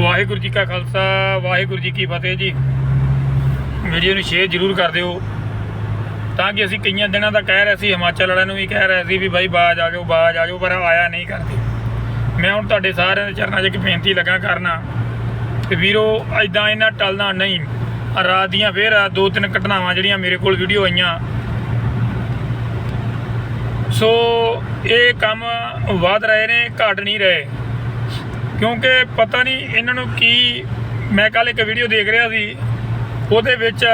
ਵਾਹਿਗੁਰੂ ਜੀ ਕਾ ਖਾਲਸਾ, ਵਾਹਿਗੁਰੂ ਜੀ ਕੀ ਫਤਿਹ ਜੀ। ਵੀਡੀਓ ਨੂੰ ਸ਼ੇਅਰ ਜ਼ਰੂਰ ਕਰ ਦਿਓ। ਤਾਂ ਕਿ ਅਸੀਂ ਕਈਆਂ ਦਿਨਾਂ ਦਾ ਕਹਿ ਰਹੇ ਸੀ, ਹਿਮਾਚਲ ਵਾਲਿਆਂ ਨੂੰ ਵੀ ਕਹਿ ਰਹੇ ਸੀ ਵੀ ਬਾਈ ਬਾਜ ਆ ਜਾਓ, ਬਾਜ ਆ ਜਾਓ, ਪਰ ਆਇਆ ਨਹੀਂ ਕਰਦੇ। ਮੈਂ ਹੁਣ ਤੁਹਾਡੇ ਸਾਰਿਆਂ ਦੇ ਚਰਨਾਂ 'ਚ ਇੱਕ ਬੇਨਤੀ ਲੱਗਾ ਕਰਨਾ ਤੇ ਵੀਰੋ ਐਦਾਂ ਇਹਨਾਂ ਟਲਣਾ ਨਹੀਂ। ਰਾਤ ਦੀਆਂ ਫੇਰ ਆਹ ਦੋ ਤਿੰਨ ਘਟਨਾਵਾਂ ਜਿਹੜੀਆਂ ਮੇਰੇ ਕੋਲ ਵੀਡੀਓ ਆਈਆਂ। ਸੋ, ਇਹ ਕੰਮ ਵਧ ਰਹੇ ਨੇ, ਘਟ ਨਹੀਂ ਰਹੇ। ਕਿਉਂਕਿ ਪਤਾ ਨਹੀਂ ਇਹਨਾਂ ਨੂੰ ਕੀ, ਮੈਂ ਕੱਲ ਇੱਕ ਵੀਡੀਓ ਦੇਖ ਰਿਹਾ ਸੀ, ਉਹਦੇ ਵਿੱਚ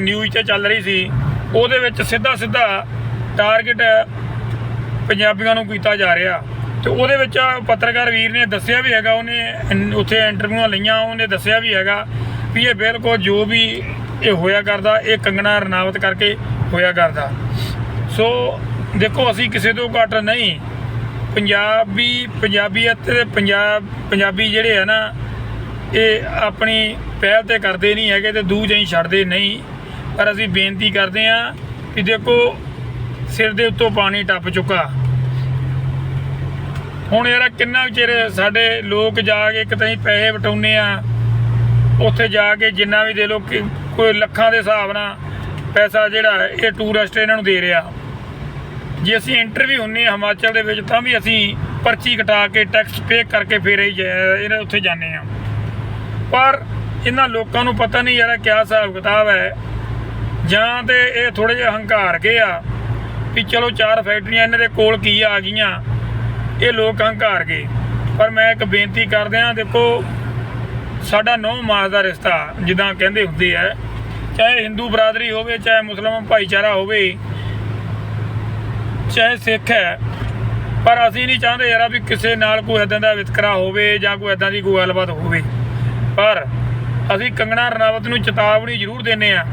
ਨਿਊਜ਼ ਤੇ ਚੱਲ ਰਹੀ ਸੀ, ਉਹਦੇ ਵਿੱਚ ਸਿੱਧਾ ਸਿੱਧਾ ਟਾਰਗੇਟ ਪੰਜਾਬੀਆਂ ਨੂੰ ਕੀਤਾ ਜਾ ਰਿਹਾ। ਤੇ ਉਹਦੇ ਵਿੱਚ ਪੱਤਰਕਾਰ ਵੀਰ ਨੇ ਦੱਸਿਆ ਵੀ ਹੈਗਾ, ਉਹਨੇ ਉੱਥੇ ਇੰਟਰਵਿਊਆਂ ਲਈਆਂ, ਉਹਨੇ ਦੱਸਿਆ ਵੀ ਹੈਗਾ ਵੀ ਇਹ ਬਿਲਕੁਲ ਜੋ ਵੀ ਇਹ ਹੋਇਆ ਕਰਦਾ, ਇਹ ਕੰਗਣਾ ਰਣਾਵਤ ਕਰਕੇ ਹੋਇਆ ਕਰਦਾ। ਸੋ ਦੇਖੋ, ਅਸੀਂ ਕਿਸੇ ਤੋਂ ਘੱਟ ਨਹੀਂ ਪੰਜਾਬੀ, ਪੰਜਾਬੀਅਤ ਤੇ ਪੰਜਾਬ, ਪੰਜਾਬੀ ਜਿਹੜੇ ਆ ਨਾ, ਇਹ ਆਪਣੀ ਪਹਿਲ ਤੇ ਕਰਦੇ ਨਹੀਂ ਹੈਗੇ ਤੇ ਦੂਜੇ ਅਸੀਂ ਛੱਡਦੇ, ਨਹੀਂ। ਪਰ ਅਸੀਂ ਬੇਨਤੀ ਕਰਦੇ ਆ ਕਿ ਦੇਖੋ, ਸਿਰ ਦੇ ਉੱਤੋਂ ਪਾਣੀ ਟੱਪ ਚੁੱਕਾ। ਹੁਣ ਯਾਰ ਕਿੰਨਾ ਕੁ ਚਿਰ ਸਾਡੇ ਲੋਕ ਜਾ ਕੇ ਇੱਕ ਤਾਂ ਹੀ ਪੈਸੇ ਵਟਾਉਨੇ ਆ ਉੱਥੇ ਜਾ ਕੇ ਜਿੰਨਾ ਵੀ ਦੇ ਲੋ ਕਿ ਕੋਈ ਲੱਖਾਂ ਦੇ ਹਿਸਾਬ ਨਾਲ ਪੈਸਾ ਜਿਹੜਾ ਇਹ ਟੂਰਿਸਟ ਇਹਨਾਂ ਨੂੰ ਦੇ ਰਿਹਾ। ਜੇ ਅਸੀਂ ਇੰਟਰਵਿਊ ਹੁੰਨੇ ਆ ਹਿਮਾਚਲ ਦੇ ਵਿੱਚ, ਤਾਂ ਵੀ ਅਸੀਂ ਪਰਚੀ ਕਟਾ ਕੇ ਟੈਕਸ ਪੇ ਕਰਕੇ ਫਿਰ ਹੀ ਇਹਨਾਂ ਉੱਥੇ ਜਾਂਦੇ ਆ ਪਰ ਇਹਨਾਂ ਲੋਕਾਂ ਨੂੰ ਪਤਾ ਨਹੀਂ ਯਾਰ ਕਿਆ ਹਿਸਾਬ ਕਿਤਾਬ ਹੈ। ਜਾਂ ਤੇ ਇਹ ਥੋੜੇ ਜਿਹਾ ਹੰਕਾਰ ਕੇ ਆ ਵੀ ਚਲੋ ਚਾਰ ਫੈਕਟਰੀਆਂ ਇਹਨਾਂ ਦੇ ਕੋਲ ਕੀ ਆ ਗਈਆਂ, ਇਹ ਲੋਕ ਹੰਕਾਰ ਗਏ ਪਰ ਮੈਂ ਇੱਕ ਬੇਨਤੀ ਕਰਦੇ ਆ ਦੇਖੋ, ਸਾਡਾ ਨੌ ਮਾਸ ਦਾ ਰਿਸ਼ਤਾ ਜਿੱਦਾਂ ਕਹਿੰਦੇ ਹੁੰਦੇ ਆ, ਚਾਹੇ ਹਿੰਦੂ ਬਰਾਦਰੀ ਹੋਵੇ, ਚਾਹੇ ਮੁਸਲਮਾਨ ਭਾਈਚਾਰਾ ਹੋਵੇ ਚਾਹੇ ਸਿੱਖ ਹੈ, ਪਰ ਅਸੀਂ ਨਹੀਂ ਚਾਹੁੰਦੇ ਯਾਰ ਵੀ ਕਿਸੇ ਨਾਲ ਕੋਈ ਇਦਾਂ ਦਾ ਵਿਤਕਰਾ ਹੋਵੇ ਜਾਂ ਕੋਈ ਇਦਾਂ ਦੀ ਕੋਈ ਗੱਲਬਾਤ ਹੋਵੇ। ਪਰ ਅਸੀਂ ਕੰਗਣਾ ਰਣਾਵਤ ਨੂੰ ਚੇਤਾਵਨੀ ਜ਼ਰੂਰ ਦਿੰਨੇ ਆ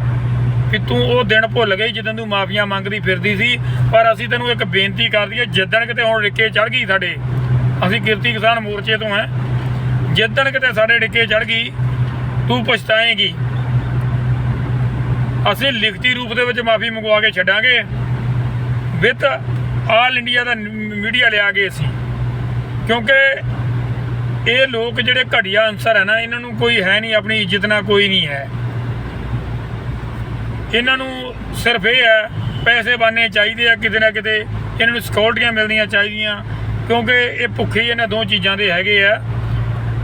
ਕਿ ਤੂੰ ਉਹ ਦਿਨ ਭੁੱਲ ਗਈ ਜਦੋਂ ਤੂੰ ਮਾਫੀਆਂ ਮੰਗਦੀ ਫਿਰਦੀ ਸੀ, ਪਰ ਅਸੀਂ ਤੈਨੂੰ ਇੱਕ ਬੇਨਤੀ ਕਰਦੀ ਹੈ, ਜਿੱਦਣ ਕਿਤੇ ਹੁਣ ਰਿੱਕੇ ਚੜ ਗਈ ਸਾਡੇ, ਅਸੀਂ ਕਿਰਤੀ ਕਿਸਾਨ ਮੋਰਚੇ ਤੋਂ ਹੈ, ਜਿੱਦਣ ਕਿਤੇ ਸਾਡੇ ਡਿੱਕੇ ਚੜ ਗਈ, ਤੂੰ ਪਛਤਾਏਂਗੀ। ਅਸੀਂ ਲਿਖਤੀ ਰੂਪ ਦੇ ਵਿੱਚ ਮਾਫੀ ਮੰਗਵਾ ਕੇ ਛੱਡਾਂਗੇ। ਵਿਦ ਆਲ ਇੰਡੀਆ ਦਾ ਮੀਡੀਆ ਲਿਆ ਗਏ ਅਸੀਂ ਕਿਉਂਕਿ ਇਹ ਲੋਕ ਜਿਹੜੇ ਘਟੀਆ ਅਨਸਰ ਹੈ ਨਾ, ਇਹਨਾਂ ਨੂੰ ਕੋਈ ਹੈ ਨਹੀਂ, ਆਪਣੀ ਇੱਜ਼ਤ ਨਾਲ ਕੋਈ ਨਹੀਂ ਹੈ। ਇਹਨਾਂ ਨੂੰ ਸਿਰਫ ਇਹ ਹੈ, ਪੈਸੇ ਬਾਨੇ ਚਾਹੀਦੇ ਆ ਕਿਤੇ ਨਾ ਕਿਤੇ, ਇਹਨਾਂ ਨੂੰ ਸਿਕਿਉਰਟੀਆਂ ਮਿਲਣੀਆਂ ਚਾਹੀਦੀਆਂ, ਕਿਉਂਕਿ ਇਹ ਭੁੱਖੇ ਇਹਨਾਂ ਦੋ ਚੀਜ਼ਾਂ ਦੇ ਹੈਗੇ ਆ।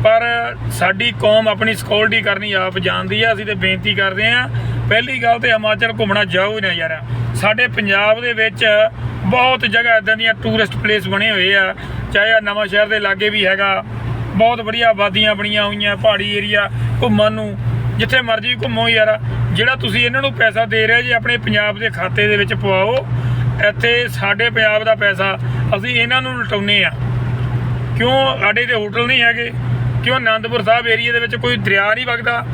ਪਰ ਸਾਡੀ ਕੌਮ ਆਪਣੀ ਸਿਕਿਉਰਿਟੀ ਕਰਨੀ ਆਪ ਜਾਣਦੀ ਆ, ਅਸੀਂ ਤੇ ਬੇਨਤੀ ਕਰਦੇ ਆ ਪਹਿਲੀ ਗੱਲ ਤੇ ਹਿਮਾਚਲ ਘੁੰਮਣਾ ਜਾਓ ਹੀ ਨਾ ਯਾਰ। ਸਾਡੇ ਪੰਜਾਬ ਦੇ ਵਿੱਚ ਬਹੁਤ ਜਗ੍ਹਾ ਇਦਾਂ ਦੀਆਂ ਟੂਰਿਸਟ ਪਲੇਸ ਬਣੇ ਹੋਏ ਆ। ਚਾਹੇ ਆ ਨਵਾਂ ਸ਼ਹਿਰ ਦੇ ਲਾਗੇ ਵੀ ਹੈਗਾ। ਬਹੁਤ ਵਧੀਆ ਆਬਾਦੀਆਂ ਬਣੀਆਂ ਹੋਈਆਂ, ਪਹਾੜੀ ਏਰੀਆ, ਘੁੰਮਣ ਨੂੰ। ਜਿੱਥੇ ਮਰਜ਼ੀ ਘੁੰਮੋ ਯਾਰ। ਜਿਹੜਾ ਤੁਸੀਂ ਇਹਨਾਂ ਨੂੰ ਪੈਸਾ ਦੇ ਰਹੇ ਜੇ ਆਪਣੇ ਪੰਜਾਬ ਦੇ ਖਾਤੇ ਦੇ ਵਿੱਚ ਪਵਾਓ, ਇੱਥੇ ਸਾਡੇ ਪੰਜਾਬ ਦਾ ਪੈਸਾ ਅਸੀਂ ਇਹਨਾਂ ਨੂੰ ਲਟਾਉਨੇ ਆ। ਕਿਉਂ? ਸਾਡੇ ਤੇ ਹੋਟਲ ਨਹੀਂ ਹੈਗੇ। ਕਿਉਂ? ਆਨੰਦਪੁਰ ਸਾਹਿਬ ਏਰੀਆ ਦੇ ਵਿੱਚ ਕੋਈ ਦਰਿਆ ਨਹੀਂ ਵਗਦਾ।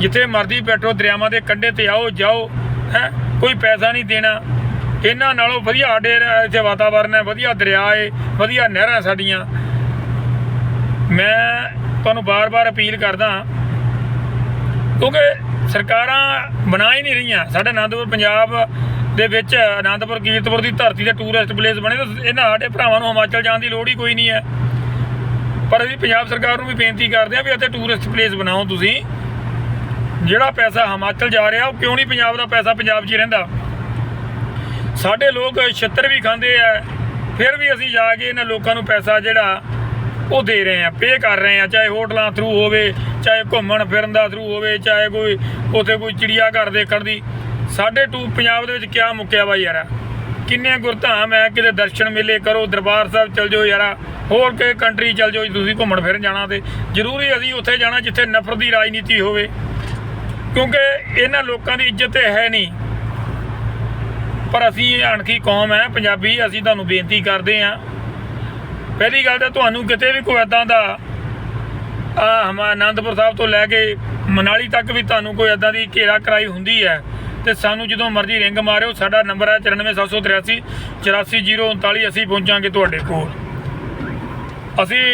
ਜਿੱਥੇ ਮਰਜ਼ੀ ਬੈਠੋ, ਦਰਿਆਵਾਂ ਦੇ ਕੰਢੇ ਤੇ ਆਓ, ਜਾਓ, ਹੈ? ਕੋਈ ਪੈਸਾ ਨਹੀਂ ਦੇਣਾ। ਇਹਨਾਂ ਨਾਲੋਂ ਵਧੀਆ ਸਾਡੇ ਇੱਥੇ ਵਾਤਾਵਰਨ ਹੈ, ਵਧੀਆ ਦਰਿਆ ਏ, ਵਧੀਆ ਨਹਿਰਾਂ ਸਾਡੀਆਂ। ਮੈਂ ਤੁਹਾਨੂੰ ਬਾਰ-ਬਾਰ ਅਪੀਲ ਕਰਦਾ ਕਿਉਂਕਿ ਸਰਕਾਰਾਂ ਬਣਾ ਹੀ ਨਹੀਂ ਰਹੀਆਂ। ਸਾਡੇ ਆਨੰਦਪੁਰ ਪੰਜਾਬ ਦੇ ਵਿੱਚ ਆਨੰਦਪੁਰ ਕੀਰਤਪੁਰ ਦੀ ਧਰਤੀ ਤੇ ਟੂਰਿਸਟ ਪਲੇਸ ਬਣੇ ਤਾਂ ਇਹਨਾਂ ਸਾਡੇ ਭਰਾਵਾਂ ਨੂੰ ਹਿਮਾਚਲ ਜਾਣ ਦੀ ਲੋੜ ਹੀ ਕੋਈ ਨਹੀਂ ਹੈ। ਪਰ ਅਸੀਂ ਪੰਜਾਬ ਸਰਕਾਰ ਨੂੰ ਵੀ ਬੇਨਤੀ ਕਰਦੇ ਹਾਂ ਵੀ ਇੱਥੇ ਟੂਰਿਸਟ ਪਲੇਸ ਬਣਾਓ ਤੁਸੀਂ। ਜਿਹੜਾ ਪੈਸਾ ਹਿਮਾਚਲ ਜਾ ਰਿਹਾ, ਉਹ ਕਿਉਂ ਨਹੀਂ ਪੰਜਾਬ ਦਾ ਪੈਸਾ ਪੰਜਾਬ 'ਚ ਹੀ ਰਹਿੰਦਾ? ਸਾਡੇ ਲੋਕ ਛਿੱਤਰ ਵੀ ਖਾਂਦੇ ਆ, ਫਿਰ ਵੀ ਅਸੀਂ ਜਾ ਕੇ ਇਹਨਾਂ ਲੋਕਾਂ ਨੂੰ ਪੈਸਾ ਜਿਹੜਾ ਉਹ ਦੇ ਰਹੇ ਆ ਪੇ ਕਰ ਰਹੇ ਆ, ਚਾਹੇ ਹੋਟਲਾਂ ਥਰੂ ਹੋਵੇ, ਚਾਹੇ ਘੁੰਮਣ ਫਿਰਨ ਦਾ ਥਰੂ ਹੋਵੇ, ਚਾਹੇ ਕੋਈ ਉੱਥੇ ਕੋਈ ਚਿੜੀਆ ਘਰ ਦੇਖਣ ਦੀ। ਸਾਡੇ ਟੂ ਪੰਜਾਬ ਦੇ ਵਿੱਚ ਕਿਆ ਮੁੱਕਿਆ ਵਾ ਯਾਰ? ਕਿੰਨੇ ਗੁਰਧਾਮ ਹੈ, ਕਿਤੇ ਦਰਸ਼ਨ ਮੇਲੇ ਕਰੋ, ਦਰਬਾਰ ਸਾਹਿਬ ਚਲ ਜਾਓ ਯਾਰਾ। ਹੋਰ ਕਿਸੇ ਕੰਟਰੀ ਚਲ ਜਾਓ ਜੇ ਤੁਸੀਂ ਘੁੰਮਣ ਫਿਰਨ ਜਾਣਾ ਤੇ। ਜ਼ਰੂਰੀ ਅਸੀਂ ਉੱਥੇ ਜਾਣਾ ਜਿੱਥੇ ਨਫ਼ਰਤ ਦੀ ਰਾਜਨੀਤੀ ਹੋਵੇ। ਕਿਉਂਕਿ ਇਹਨਾਂ ਲੋਕਾਂ ਦੀ ਇੱਜ਼ਤ ਤੇ ਹੈ ਨਹੀਂ। ਪਰ ਅਸੀਂ ਅਣਖੀ ਕੌਮ ਹੈ, ਪੰਜਾਬੀ, ਅਸੀਂ ਤੁਹਾਨੂੰ ਬੇਨਤੀ ਕਰਦੇ ਹਾਂ। ਪਹਿਲੀ ਗੱਲ ਤਾਂ ਤੁਹਾਨੂੰ ਕਿਤੇ ਵੀ ਕੋਈ ਇਦਾਂ ਦਾ, ਆ ਹਮਾ ਆਨੰਦਪੁਰ ਸਾਹਿਬ ਤੋਂ ਲੈ ਕੇ ਮਨਾਲੀ ਤੱਕ ਵੀ ਤੁਹਾਨੂੰ ਕੋਈ ਇਦਾਂ ਦੀ ਘੇਰਾ ਕਰਾਈ ਹੁੰਦੀ ਹੈ ਤੇ ਸਾਨੂੰ ਜਦੋਂ ਮਰਜ਼ੀ ਰਿੰਗ ਮਾਰਿਓ, ਸਾਡਾ ਨੰਬਰ ਹੈ 94783 84039 ਅਸੀਂ ਪਹੁੰਚਾਂਗੇ ਤੁਹਾਡੇ ਕੋਲ। ਅਸੀਂ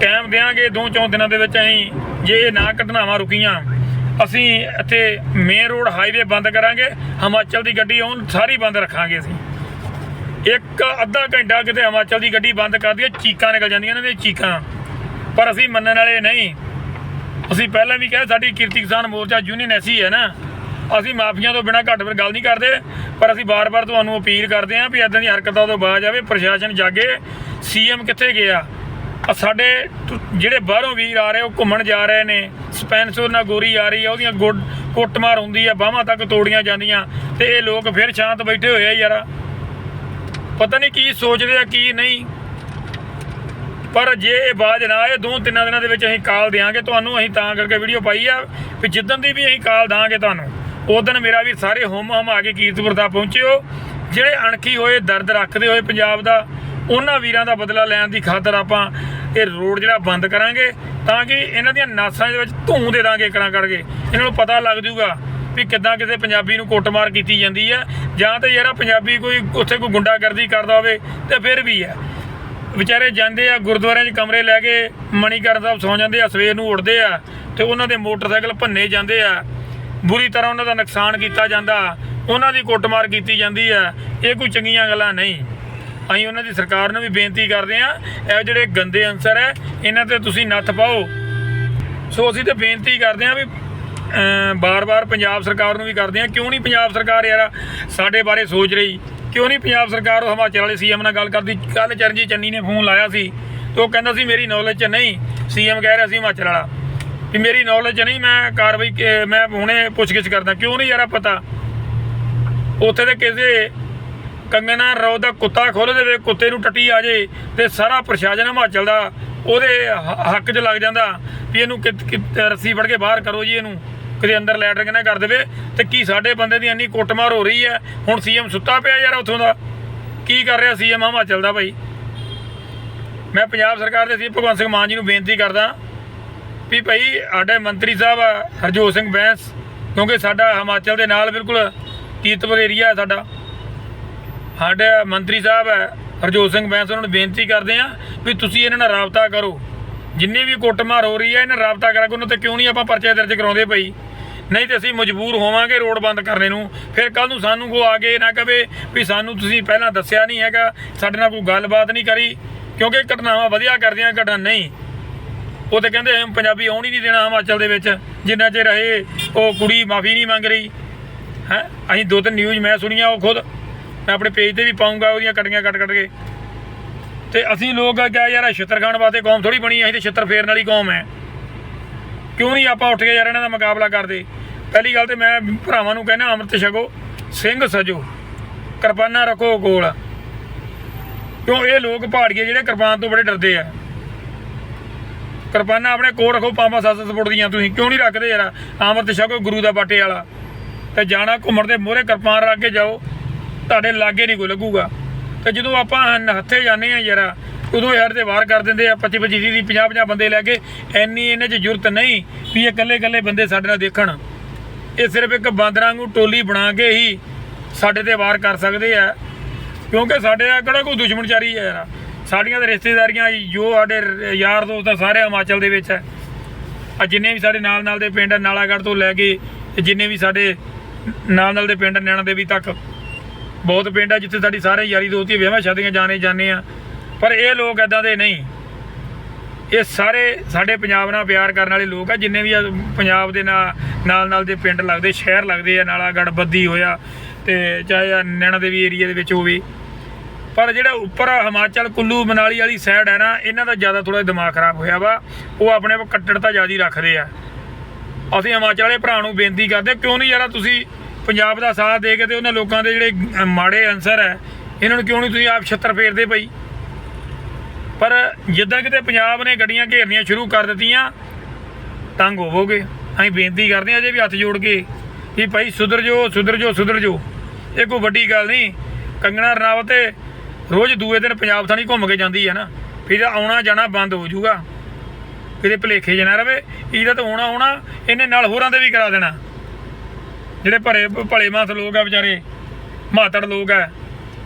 ਟਾਈਮ ਦੇਾਂਗੇ ਦੋ ਚੌਂ ਦਿਨਾਂ ਦੇ ਵਿੱਚ ਅਸੀਂ ਜੇ ਇਹ ਨਾ ਘਟਨਾਵਾਂ ਰੁਕੀਆਂ ਅਸੀਂ ਇੱਥੇ ਮੇਨ ਰੋਡ ਹਾਈਵੇ ਬੰਦ ਕਰਾਂਗੇ, ਹਿਮਾਚਲ ਦੀ ਗੱਡੀ ਆਉਣ, ਸਾਰੀ ਬੰਦ ਰੱਖਾਂਗੇ ਅਸੀਂ। ਇੱਕ ਅੱਧਾ ਘੰਟਾ ਕਿਤੇ ਹਿਮਾਚਲ ਦੀ ਗੱਡੀ ਬੰਦ ਕਰ ਦਈਏ, ਚੀਕਾਂ ਨਿਕਲ ਜਾਂਦੀਆਂ ਨੇ ਤੇ ਚੀਕਾਂ। ਪਰ ਅਸੀਂ ਮੰਨਣ ਵਾਲੇ ਨਹੀਂ। ਅਸੀਂ ਪਹਿਲਾਂ ਵੀ ਕਿਹਾ, ਸਾਡੀ ਕਿਰਤੀ ਕਿਸਾਨ ਮੋਰਚਾ ਯੂਨੀਅਨ ਐਸੀ ਹੈ ਨਾ। ਅਸੀਂ ਮਾਫੀਆਂ ਤੋਂ ਬਿਨਾਂ ਘੱਟ ਫਿਰ ਗੱਲ ਨਹੀਂ ਕਰਦੇ, ਪਰ ਅਸੀਂ ਬਾਰ-ਬਾਰ ਤੁਹਾਨੂੰ ਅਪੀਲ ਕਰਦੇ ਹਾਂ ਵੀ ਇਦਾਂ ਦੀ ਹਰਕਤਾਂ ਤੋਂ ਬਾਅਦ ਜਾਵੇ ਪ੍ਰਸ਼ਾਸਨ ਜਾਗੇ ਸੀਐਮ ਕਿੱਥੇ ਗਿਆ? ਸਾਡੇ ਤੁ- ਜਿਹੜੇ ਬਾਹਰੋਂ ਵੀਰ ਆ ਰਹੇ, ਉਹ ਘੁੰਮਣ ਜਾ ਰਹੇ ਨੇ। ਸਪੈਨਸਰ ਨਾਲ ਗੋਰੀ ਆ ਰਹੀ ਆ, ਉਹਦੀਆਂ ਗੁੱਡ ਕੁੱਟਮਾਰ ਹੁੰਦੀ ਆ, ਬਾਹਾਂ ਤੱਕ ਤੋੜੀਆਂ ਜਾਂਦੀਆਂ। ਤੇ ਇਹ ਲੋਕ ਫਿਰ ਸ਼ਾਂਤ ਬੈਠੇ ਹੋਏ ਆ ਯਾਰ। ਪਤਾ ਨਹੀਂ ਕੀ ਸੋਚਦੇ ਆ, ਕੀ ਨਹੀਂ। ਪਰ ਜੇ ਇਹ ਬਾਜ ਨਾ ਆਏ, ਦੋ ਤਿੰਨਾਂ ਦਿਨਾਂ ਦੇ ਵਿੱਚ ਅਸੀਂ ਕਾਲ ਦੇਾਂਗੇ ਤੁਹਾਨੂੰ ਅਸੀਂ ਤਾਂ ਕਰਕੇ ਵੀਡੀਓ ਪਾਈ ਆ ਵੀ ਜਿੱਦਣ ਦੀ ਵੀ ਅਸੀਂ ਕਾਲ ਦਾਂਗੇ ਤੁਹਾਨੂੰ ਉਦੋਂ ਮੇਰਾ ਵੀ ਸਾਰੇ ਹੁਮ ਹਮ ਆ ਕੇ ਕੀਰਤਪੁਰ ਦਾ ਪਹੁੰਚਿਓ। ਜਿਹੜੇ ਅਣਖੀ ਹੋਏ ਦਰਦ ਰੱਖਦੇ ਹੋਏ ਪੰਜਾਬ ਦਾ, ਉਹਨਾਂ ਵੀਰਾਂ ਦਾ ਬਦਲਾ ਲੈਣ ਦੀ ਖਾਤਰ ਆਪਾਂ ਇਹ ਰੋਡ ਜਿਹੜਾ ਬੰਦ ਕਰਾਂਗੇ ਤਾਂ ਕਿ ਇਹਨਾਂ ਦੀਆਂ ਨਾਸਾਂ ਦੇ ਵਿੱਚ ਧੂੰ ਦੇ ਦਾਂਗੇ ਕਰਾਂ ਕਰਕੇ। ਇਹਨਾਂ ਨੂੰ ਪਤਾ ਲੱਗ ਜੂਗਾ ਵੀ ਕਿੱਦਾਂ ਕਿਸੇ ਪੰਜਾਬੀ ਨੂੰ ਕੁੱਟਮਾਰ ਕੀਤੀ ਜਾਂਦੀ ਹੈ ਜਾਂ ਤਾਂ ਯਾਰਾ ਪੰਜਾਬੀ ਕੋਈ ਉੱਥੇ ਕੋਈ ਗੁੰਡਾਗਰਦੀ ਕਰਦਾ ਹੋਵੇ ਤੇ ਫਿਰ ਵੀ ਹੈ ਵਿਚਾਰੇ ਜਾਂਦੇ ਆ ਗੁਰਦੁਆਰਿਆਂ 'ਚ ਕਮਰੇ ਲੈ ਕੇ, ਮਣੀਕਰਨ ਸਾਹਿਬ ਸੌਂ ਜਾਂਦੇ ਆ, ਸਵੇਰ ਨੂੰ ਉੱਠਦੇ ਆ ਤੇ ਉਹਨਾਂ ਦੇ ਮੋਟਰਸਾਈਕਲ ਭੰਨੇ ਜਾਂਦੇ ਆ। ਬੁਰੀ ਤਰ੍ਹਾਂ ਉਹਨਾਂ ਦਾ ਨੁਕਸਾਨ ਕੀਤਾ ਜਾਂਦਾ। ਉਹਨਾਂ ਦੀ ਕੁੱਟਮਾਰ ਕੀਤੀ ਜਾਂਦੀ ਆ। ਇਹ ਕੋਈ ਚੰਗੀਆਂ ਗੱਲਾਂ ਨਹੀਂ। ਅਸੀਂ ਉਹਨਾਂ ਦੀ ਸਰਕਾਰ ਨੂੰ ਵੀ ਬੇਨਤੀ ਕਰਦੇ ਆ ਇਹ ਜਿਹੜੇ ਗੰਦੇ ਅੰਸਰ ਹੈ, ਇਹਨਾਂ ਤੇ ਤੁਸੀਂ ਨੱਥ ਪਾਓ। ਸੋ ਅਸੀਂ ਤੇ ਬੇਨਤੀ ਕਰਦੇ ਆ ਵੀ ਅਮ ਬਾਰ-ਬਾਰ ਪੰਜਾਬ ਸਰਕਾਰ ਨੂੰ ਵੀ ਕਰਦੇ ਆ ਕਿਉਂ ਨਹੀਂ ਪੰਜਾਬ ਸਰਕਾਰ ਯਾਰ ਸਾਡੇ ਬਾਰੇ ਸੋਚ ਰਹੀ? ਕਿਉਂ ਨਹੀਂ ਪੰਜਾਬ ਸਰਕਾਰ ਉਹ ਹਿਮਾਚਲ ਵਾਲੇ ਸੀਐਮ ਨਾਲ ਗੱਲ ਕਰਦੀ? ਕੱਲ ਚਰਨਜੀਤ ਚੰਨੀ ਨੇ ਫੋਨ ਲਾਇਆ ਸੀ ਤੇ ਉਹ ਕਹਿੰਦਾ ਸੀ, ਮੇਰੀ ਨੌਲੇਜ 'ਚ ਨਹੀਂ। ਸੀਐਮ ਕਹਿ ਰਿਹਾ ਸੀ ਹਿਮਾਚਲ ਵਾਲਾ। ਕਿ ਮੇਰੀ ਨੌਲੇਜ 'ਚ ਨਹੀਂ, ਮੈਂ ਕਾਰਵਾਈ ਮੈਂ ਹੁਣੇ ਪੁੱਛਗਿੱਛ ਕਰਦਾ। ਕਿਉਂ ਨਹੀਂ ਯਾਰ ਪਤਾ? ਉੱਥੇ ਤੇ ਕਿਸੇ ਕੰਗਣਾ ਰੋ ਦਾ ਕੁੱਤਾ ਖੋਲ ਦੇਵੇ, ਕੁੱਤੇ ਨੂੰ ਟੱਟੀ ਆ ਜੇ ਤੇ ਸਾਰਾ ਪ੍ਰਸ਼ਾਸਨ ਹਿਮਾਚਲ ਦਾ ਉਹਦੇ ਹੱਕ 'ਚ ਲੱਗ ਜਾਂਦਾ ਵੀ ਇਹਨੂੰ ਕਿ- ਰੱਸੀ ਫੜ ਕੇ ਬਾਹਰ ਕਰੋ ਜੀ ਇਹਨੂੰ। ਕਿਤੇ ਅੰਦਰ ਲੈਟਰਿੰਗ ਨਾ ਕਰ ਦੇਵੇ। ਤੇ ਕੀ ਸਾਡੇ ਬੰਦੇ ਦੀ ਇੰਨੀ ਕੁੱਟਮਾਰ ਹੋ ਰਹੀ ਹੈ? ਹੁਣ ਸੀਐਮ ਸੁੱਤਾ ਪਿਆ ਯਾਰ ਉੱਥੋਂ ਦਾ। ਕੀ ਕਰ ਰਿਹਾ ਸੀਐਮ ਹਿਮਾਚਲ ਦਾ ਭਾਈ? ਮੈਂ ਪੰਜਾਬ ਸਰਕਾਰ ਦੇ ਸੀ, ਭਗਵੰਤ ਸਿੰਘ ਮਾਨ ਜੀ ਨੂੰ ਬੇਨਤੀ ਕਰਦਾ ਵੀ ਭਾਈ ਸਾਡੇ ਮੰਤਰੀ ਸਾਹਿਬ, ਹਰਜੋਤ ਸਿੰਘ ਬੈਂਸ, ਕਿਉਂਕਿ ਸਾਡਾ ਹਿਮਾਚਲ ਦੇ ਨਾਲ ਬਿਲਕੁਲ ਕੀਰਤਪੁਰ ਏਰੀਆ ਹੈ ਸਾਡਾ। ਸਾਡੇ ਮੰਤਰੀ ਸਾਹਿਬ ਹੈ, ਹਰਜੋਤ ਸਿੰਘ ਬੈਂਸ, ਉਹਨਾਂ ਨੂੰ ਬੇਨਤੀ ਕਰਦੇ ਆ ਵੀ ਤੁਸੀਂ ਇਹਨਾਂ ਨਾਲ ਰਾਬਤਾ ਕਰੋ। ਜਿੰਨੇ ਵੀ ਕੁੱਟਮਾਰ ਹੋ ਰਹੀ ਹੈ, ਇਹਨਾਂ ਨਾਲ ਰਾਬਤਾ ਕਰਾ ਕੇ ਉਹਨਾਂ ਤੇ ਕਿਉਂ ਨਹੀਂ ਆਪਾਂ ਪਰਚੇ ਦਰਜ ਕਰਾਉਂਦੇ ਪਈ ਨਹੀਂ ਤੇ ਅਸੀਂ ਮਜਬੂਰ ਹੋਵਾਂਗੇ ਰੋਡ ਬੰਦ ਕਰਨੇ ਨੂੰ। ਫਿਰ ਕੱਲ ਨੂੰ ਸਾਨੂੰ ਕੋ ਆ ਕੇ ਨਾ ਕਵੇ ਵੀ ਸਾਨੂੰ ਤੁਸੀਂ ਪਹਿਲਾਂ ਦੱਸਿਆ ਨਹੀਂ ਹੈਗਾ, ਸਾਡੇ ਨਾਲ ਕੋਈ ਗੱਲਬਾਤ ਨਹੀਂ ਕਰੀ, ਕਿਉਂਕਿ ਘਟਨਾਵਾਂ ਵਧੀਆ ਕਰਦੀਆਂ, ਘਟਨਾ ਨਹੀਂ। ਉਹ ਤੇ ਕਹਿੰਦੇ ਪੰਜਾਬੀ ਆਉਣ ਹੀ ਨਹੀਂ ਦੇਣਾ ਹਿਮਾਚਲ ਦੇ ਵਿੱਚ, ਜਿੰਨਾ ਚਿਰ ਰਹੇ, ਉਹ ਕੁੜੀ ਮਾਫੀ ਨਹੀਂ ਮੰਗ ਰਹੀ। ਹੈ? ਅਸੀਂ ਦੋ ਤਿੰਨ ਨਿਊਜ਼ ਮੈਂ ਸੁਣੀਆਂ, ਉਹ ਖੁਦ ਮੈਂ ਆਪਣੇ ਪੇਜ ਤੇ ਵੀ ਪਾਉਂਗਾ, ਉਹਦੀਆਂ ਕਟੀਆਂ ਕੱਟ ਕੱਟ ਕੇ। ਤੇ ਅਸੀਂ ਲੋਕ ਕਿਹਾ, ਯਾਰ ਛਿੱਤਰ ਖਾਣ ਵਾਸਤੇ ਕੌਮ ਥੋੜੀ ਬਣੀ ਅਸੀਂ ਤੇ ਛਿੱਤਰ ਫੇਰਨ ਵਾਲੀ ਕੌਮ ਹੈ ਕਿਉਂ ਨਹੀਂ ਆਪਾਂ ਉੱਠ ਕੇ ਯਾਰ ਇਹਨਾਂ ਦਾ ਮੁਕਾਬਲਾ ਕਰਦੇ? ਪਹਿਲੀ ਗੱਲ ਤੇ ਮੈਂ ਭਰਾਵਾਂ ਨੂੰ ਕਹਿੰਦਾ, ਅੰਮ੍ਰਿਤ ਛਕੋ, ਸਿੰਘ ਸਜੋ, ਕਿਰਪਾਨਾਂ ਰੱਖੋ ਕੋਲ। ਕਿਉਂ ਇਹ ਲੋਕ ਪਹਾੜੀਏ ਜਿਹੜੇ ਕਿਰਪਾਨ ਤੋਂ ਬੜੇ ਡਰਦੇ ਆ। ਕਿਰਪਾਨਾਂ ਆਪਣੇ ਕੋਲ ਰੱਖੋ ਪਾਪਾ ਸੱਸ ਸਪੋਰਟ ਦੀਆਂ ਤੁਸੀਂ। ਕਿਉਂ ਨਹੀਂ ਰੱਖਦੇ ਯਾਰ? ਅੰਮ੍ਰਿਤ ਛਕੋ ਗੁਰੂ ਦਾ ਬਾਟੇ ਵਾਲਾ। ਤੇ ਜਾਣਾ ਘੁੰਮਣ ਦੇ ਮੋਹਰੇ ਕਿਰਪਾਨ ਰੱਖ ਕੇ ਜਾਓ। ਤੁਹਾਡੇ ਲਾਗੇ ਨਹੀਂ ਕੋਈ ਲੱਗੂਗਾ। ਤੇ ਜਦੋਂ ਆਪਾਂ ਹੱਥੇ ਜਾਂਦੇ ਆ ਯਾਰ ਉਦੋਂ ਯਾਰ ਤੇ ਵਾਰ ਕਰ ਦਿੰਦੇ ਆ 25 25 ਦੀ 50 50 ਬੰਦੇ ਲੈ ਕੇ ਐਨੀ ਇਹਨਾਂ 'ਚ ਜ਼ਰੂਰਤ ਨਹੀਂ ਵੀ ਇਹ ਇਕੱਲੇ ਇਕੱਲੇ ਬੰਦੇ ਸਾਡੇ ਨਾਲ ਦੇਖਣ। ਇਹ ਸਿਰਫ ਇੱਕ ਬਾਂਦਰਾਂ ਨੂੰ ਟੋਲੀ ਬਣਾ ਕੇ ਹੀ ਸਾਡੇ ਤੇ ਵਾਰ ਕਰ ਸਕਦੇ ਆ। ਕਿਉਂਕਿ ਸਾਡੇ ਆ ਕਿਹੜਾ ਕੋਈ ਦੁਸ਼ਮਣਚਾਰੀ ਹੈ ਯਾਰ। ਸਾਡੀਆਂ ਤਾਂ ਰਿਸ਼ਤੇਦਾਰੀਆਂ ਜੋ ਸਾਡੇ ਯਾਰ ਦੋਸਤ ਆ ਸਾਰੇ ਹਿਮਾਚਲ ਦੇ ਵਿੱਚ ਹੈ ਆ ਜਿੰਨੇ ਵੀ ਸਾਡੇ ਨਾਲ ਨਾਲ ਦੇ ਪਿੰਡ ਆ, ਨਾਲਾਗੜ੍ਹ ਤੋਂ ਲੈ ਕੇ ਜਿੰਨੇ ਵੀ ਸਾਡੇ ਨਾਲ ਨਾਲ ਦੇ ਪਿੰਡ ਨੈਣਾ ਦੇਵੀ ਤੱਕ। ਬਹੁਤ ਪਿੰਡ ਆ ਜਿੱਥੇ ਸਾਡੀ ਸਾਰੇ ਯਾਰੀ ਦੋਸਤੀ ਵਿਆਹਾਂ ਸ਼ਾਦੀਆਂ ਜਾਣੇ ਜਾਂਦੇ ਆ। ਪਰ ਇਹ ਲੋਕ ਐਦਾਂ ਦੇ ਨਹੀਂ। ਇਹ ਸਾਰੇ ਸਾਡੇ ਪੰਜਾਬ ਨਾਲ ਪਿਆਰ ਕਰਨ ਵਾਲੇ ਲੋਕ ਆ ਜਿੰਨੇ ਵੀ ਪੰਜਾਬ ਦੇ ਨਾਲ ਨਾਲ ਨਾਲ ਦੇ ਪਿੰਡ ਲੱਗਦੇ ਸ਼ਹਿਰ ਲੱਗਦੇ ਆ ਨਾਲਾ ਗੜਬੱਦੀ ਹੋਇਆ ਤੇ ਚਾਹੇ ਆ ਨੈਣਾ ਦੇਵੀ ਏਰੀਆ ਦੇ ਵਿੱਚ ਹੋਵੇ। ਪਰ ਜਿਹੜਾ ਉੱਪਰ ਹਿਮਾਚਲ ਕੁੱਲੂ ਮਨਾਲੀ ਵਾਲੀ ਸਾਈਡ ਹੈ ਨਾ ਇਹਨਾਂ ਦਾ ਜ਼ਿਆਦਾ ਥੋੜਾ ਦਿਮਾਗ ਖਰਾਬ ਹੋਇਆ ਵਾ। ਉਹ ਆਪਣੇ ਆਪ ਕੱਟੜਤਾ ਜ਼ਿਆਦਾ ਰੱਖਦੇ ਆ। ਅਸੀਂ ਹਿਮਾਚਲ ਵਾਲੇ ਭਰਾ ਨੂੰ ਬੇਨਤੀ ਕਰਦੇ ਹਾਂ, ਕਿਉਂ ਨਹੀਂ ਯਾਰਾ ਤੁਸੀਂ ਪੰਜਾਬ ਦਾ ਸਾਥ ਦੇ ਕੇ ਤੇ ਉਹਨਾਂ ਲੋਕਾਂ ਦੇ ਜਿਹੜੇ ਮਾੜੇ ਅਨਸਰ ਹੈ, ਇਹਨਾਂ ਨੂੰ ਕਿਉਂ ਨਹੀਂ ਤੁਸੀਂ ਆਪ ਛੱਤਰ ਫੇਰਦੇ ਪਈ ਪਰ ਜਿੱਦਾਂ ਕਿਤੇ ਪੰਜਾਬ ਨੇ ਗੱਡੀਆਂ ਘੇਰਨੀਆਂ ਸ਼ੁਰੂ ਕਰ ਦਿੱਤੀਆਂ, ਤੰਗ ਹੋਵੋਗੇ। ਅਸੀਂ ਬੇਨਤੀ ਕਰਦੇ ਹਾਂ ਅਜੇ ਵੀ ਹੱਥ ਜੋੜ ਕੇ ਵੀ ਭਾਈ ਸੁਧਰ ਜੋ ਸੁਧਰ ਜੋ ਸੁਧਰ ਜੋ ਇਹ ਕੋਈ ਵੱਡੀ ਗੱਲ ਨਹੀਂ। ਕੰਗਣਾ, ਰਣਾਵਤ ਤੇ ਰੋਜ਼ ਦੂਏ ਦਿਨ ਪੰਜਾਬ ਥਾਣੀ ਘੁੰਮ ਕੇ ਜਾਂਦੀ ਹੈ ਨਾ। ਫਿਰ ਆਉਣਾ ਜਾਣਾ ਬੰਦ ਹੋ ਜਾਊਗਾ। ਕਿਤੇ ਭਲੇਖੇ 'ਚ ਨਾ ਰਵੇ। ਇਹਦਾ ਤਾਂ ਹੋਣਾ ਹੋਣਾ ਇਹਨੇ ਨਾਲ ਹੋਰਾਂ ਦੇ ਵੀ ਕਰਾ ਦੇਣਾ। ਜਿਹੜੇ ਭਰੇ ਭਲੇ ਮਾਸ ਲੋਕ ਆ ਵਿਚਾਰੇ, ਮਾਤੜ ਲੋਕ ਆ,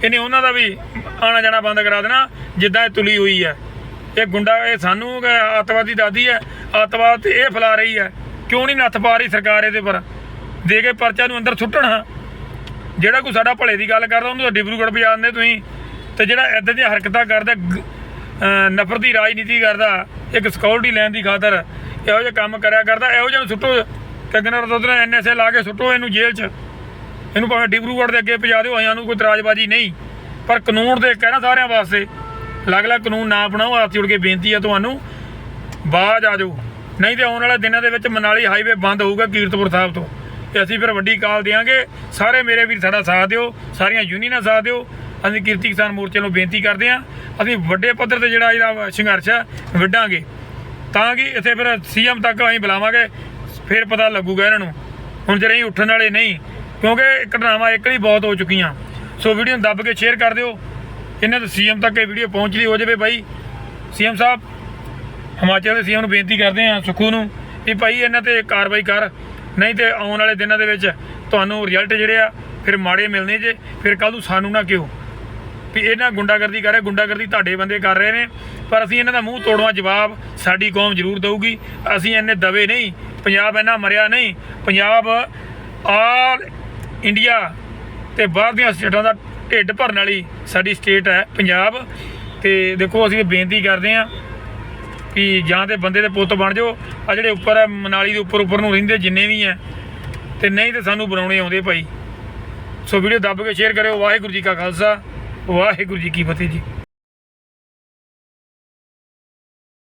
ਇਹਨੇ ਉਹਨਾਂ ਦਾ ਵੀ ਆਣਾ ਜਾਣਾ ਬੰਦ ਕਰਾ ਦੇਣਾ, ਜਿੱਦਾਂ ਇਹ ਤੁਲੀ ਹੋਈ ਹੈ ਇਹ ਗੁੰਡਾ, ਇਹ ਸਾਨੂੰ ਕ- ਅੱਤਵਾਦੀ ਦਾਦੀ ਹੈ ਅੱਤਵਾਦ ਤੇ ਇਹ ਫੈਲਾ ਰਹੀ ਹੈ ਕਿਉਂ ਨਹੀਂ ਨੱਥ ਪਾ ਰਹੀ ਸਰਕਾਰ ਇਹਦੇ ਪਰ? ਦੇ ਕੇ ਪਰਚਾ ਨੂੰ ਅੰਦਰ ਸੁੱਟਣਾ ਜਿਹੜਾ ਕੋਈ ਸਾਡਾ ਭਲੇ ਦੀ ਗੱਲ ਕਰਦਾ, ਉਹਨੂੰ ਤਾਂ ਡਿਬਰੂਗੜ੍ਹ ਪਜਾ ਦਿੰਦੇ ਤੁਸੀਂ। ਤੇ ਜਿਹੜਾ ਇੱਦਾਂ ਦੀਆਂ ਹਰਕਤਾਂ ਕਰਦਾ, ਗ- ਨਫ਼ਰਤ ਦੀ ਰਾਜਨੀਤੀ ਕਰਦਾ, ਇੱਕ ਸਿਕਿਉਰਿਟੀ ਲੈਣ ਦੀ ਖਾਤਰ ਇਹੋ ਜਿਹਾ ਕੰਮ ਕਰਿਆ ਕਰਦਾ, ਇਹੋ ਜਿਹਾ ਨੂੰ ਸੁੱਟੋ। ਕੰਗਨਾ ਰਤੋਤ ਨੇ ਐਨਐਸਏ ਲਾ ਕੇ ਸੁੱਟੋ ਇਹਨੂੰ ਜੇਲ੍ਹ 'ਚ। ਇਹਨੂੰ ਭਾਵੇਂ ਡਿਬਰੂਗੜ੍ਹ ਦੇ ਅੱਗੇ ਪਜਾ ਦਿਓ ਆਇਆਂ ਨੂੰ ਕੋਈ ਤਰਾਜਬਾਜ਼ੀ ਨਹੀਂ। ਪਰ ਕਾਨੂੰਨ ਦੇ ਕਹਿਣਾ ਸਾਰਿਆਂ ਵਾਸਤੇ, ਅਲੱਗ-ਅਲੱਗ ਕਾਨੂੰਨ ਨਾ ਬਣਾਓ ਹੱਥ ਜੋੜ ਕੇ ਬੇਨਤੀ ਆ ਤੁਹਾਨੂੰ, ਬਾਜ ਆ ਜਾਓ। ਨਹੀਂ ਤੇ ਆਉਣ ਵਾਲੇ ਦਿਨਾਂ ਦੇ ਵਿੱਚ ਮਨਾਲੀ ਹਾਈਵੇ ਬੰਦ ਹੋਊਗਾ ਕੀਰਤਪੁਰ ਸਾਹਿਬ ਤੋਂ। ਤੇ ਅਸੀਂ ਫਿਰ ਵੱਡੀ ਕਾਲ ਦੇਵਾਂਗੇ ਸਾਰੇ ਮੇਰੇ ਵੀਰ ਸਾਡਾ ਸਾਥ ਦਿਓ, ਸਾਰੀਆਂ ਯੂਨੀਅਨਾਂ ਸਾਥ ਦਿਓ। ਅਸੀਂ ਕੀਰਤੀ ਕਿਸਾਨ ਮੋਰਚੇ ਨੂੰ ਬੇਨਤੀ ਕਰਦੇ ਹਾਂ। ਅਸੀਂ ਵੱਡੇ ਪੱਧਰ ਤੇ ਜਿਹੜਾ ਇਹਦਾ ਸੰਘਰਸ਼ ਹੈ ਵਿੱਢਾਂਗੇ। ਤਾਂ ਕਿ ਇੱਥੇ ਫਿਰ ਸੀਐਮ ਤੱਕ ਅਸੀਂ ਬੁਲਾਵਾਂਗੇ। ਫਿਰ ਪਤਾ ਲੱਗੂਗਾ ਇਹਨਾਂ ਨੂੰ। ਹੁਣ ਜਿਹੜੇ ਅਸੀਂ ਉੱਠਣ ਵਾਲੇ ਨਹੀਂ, ਕਿਉਂਕਿ ਘਟਨਾਵਾਂ ਇੱਕ ਨਹੀਂ, ਬਹੁਤ ਹੋ ਚੁੱਕੀਆਂ। ਸੋ ਵੀਡੀਓ ਨੂੰ ਦੱਬ ਕੇ ਸ਼ੇਅਰ ਕਰ ਦਿਓ। ਇਹਨਾਂ ਦੇ ਸੀਐਮ ਤੱਕ ਇਹ ਵੀਡੀਓ ਪਹੁੰਚਦੀ ਹੋ ਜਾਵੇ ਬਾਈ ਸੀਐਮ ਸਾਹਿਬ, ਹਿਮਾਚਲ ਦੇ ਸੀਐਮ ਨੂੰ ਬੇਨਤੀ ਕਰਦੇ ਹਾਂ, ਸੁਖੂ ਨੂੰ, ਵੀ ਭਾਈ ਇਹਨਾਂ ਤੇ ਕਾਰਵਾਈ ਕਰ। ਨਹੀਂ ਤੇ ਆਉਣ ਵਾਲੇ ਦਿਨਾਂ ਦੇ ਵਿੱਚ ਤੁਹਾਨੂੰ ਰਿਜ਼ਲਟ ਜਿਹੜੇ ਆ, ਫਿਰ ਮਾੜੇ ਮਿਲਣੇ ਜੇ, ਫਿਰ ਕੱਲ ਨੂੰ ਸਾਨੂੰ ਨਾ ਕਿਉ ਵੀ ਇਹਨਾਂ ਗੁੰਡਾਗਰਦੀ ਕਰ ਰਹੇ ਗੁੰਡਾਗਰਦੀ ਤੁਹਾਡੇ ਬੰਦੇ ਕਰ ਰਹੇ ਨੇ। ਪਰ ਅਸੀਂ ਇਹਨਾਂ ਦਾ ਮੂੰਹ ਤੋੜਵਾ ਜਵਾਬ ਸਾਡੀ ਕੌਮ ਜ਼ਰੂਰ ਦੇਊਗੀ। ਅਸੀਂ ਇੰਨੇ ਦਵੇ ਨਹੀਂ ਪੰਜਾਬ ਇੰਨਾ ਮਰਿਆ ਨਹੀਂ, ਪੰਜਾਬ ਆਲ ਇੰਡੀਆ ਤੇ ਬਾਹਰ ਦੀਆਂ ਸਟੇਟਾਂ ਦਾ ਢਿੱਡ ਭਰਨ ਵਾਲੀ ਸਾਡੀ ਸਟੇਟ ਹੈ ਪੰਜਾਬ। ਤੇ ਦੇਖੋ ਅਸੀਂ ਬੇਨਤੀ ਕਰਦੇ ਹਾਂ ਕਿ ਜਾਂ ਤੇ ਬੰਦੇ ਦੇ ਪੁੱਤ ਬਣ ਜਾਓ ਆ ਜਿਹੜੇ ਉੱਪਰ ਹੈ, ਮਨਾਲੀ ਦੇ ਉੱਪਰ ਉੱਪਰ ਨੂੰ ਰਹਿੰਦੇ ਜਿੰਨੇ ਵੀ ਆ ਤੇ ਨਹੀਂ ਤੇ ਸਾਨੂੰ ਬਣਾਉਣੇ ਆਉਂਦੇ ਭਾਈ। ਸੋ ਵੀਡੀਓ ਦੱਬ ਕੇ ਸ਼ੇਅਰ ਕਰਿਓ। ਵਾਹਿਗੁਰੂ ਜੀ ਕਾ ਖਾਲਸਾ, ਵਾਹਿਗੁਰੂ ਜੀ ਕੀ ਫਤਿਹ ਜੀ।